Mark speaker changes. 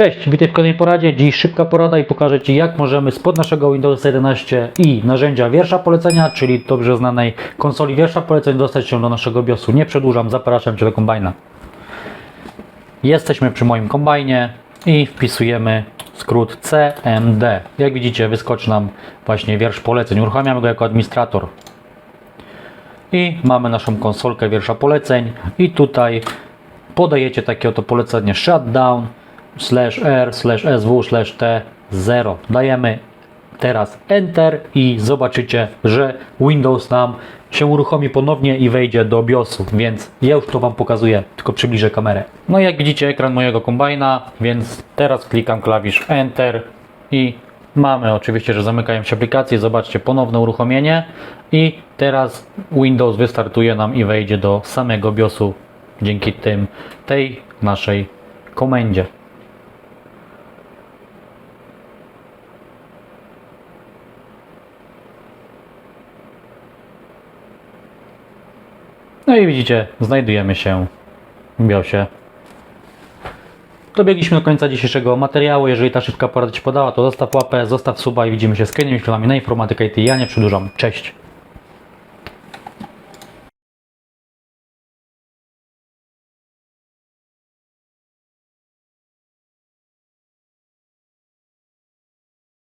Speaker 1: Cześć, witaj w kolejnej poradzie. Dziś szybka porada i pokażę Ci jak możemy spod naszego Windows 11 i narzędzia wiersza polecenia, czyli dobrze znanej konsoli wiersza poleceń dostać się do naszego BIOSu. Nie przedłużam, zapraszam Cię do kombajna. Jesteśmy przy moim kombajnie i wpisujemy skrót CMD. Jak widzicie wyskoczy nam właśnie wiersz poleceń. Uruchamiamy go jako administrator. I mamy naszą konsolkę wiersza poleceń i tutaj podajecie takie oto polecenie shutdown slash r slash sw slash t 0 dajemy teraz enter i zobaczycie, że Windows nam się uruchomi ponownie i wejdzie do BIOSu, więc ja już to Wam pokazuję, tylko przybliżę kamerę. No jak widzicie ekran mojego kombajna, więc teraz klikam klawisz enter i mamy oczywiście, że zamykają się aplikacje, zobaczcie ponowne uruchomienie i teraz Windows wystartuje nam i wejdzie do samego BIOSu dzięki tym tej naszej komendzie. No i widzicie, znajdujemy się w BIOSie. Dobiegliśmy do końca dzisiejszego materiału. Jeżeli ta szybka porada Ci podała, to zostaw łapę, zostaw suba i widzimy się z kolejnymi filmami na Informatyka IT. Ja nie przedłużam. Cześć!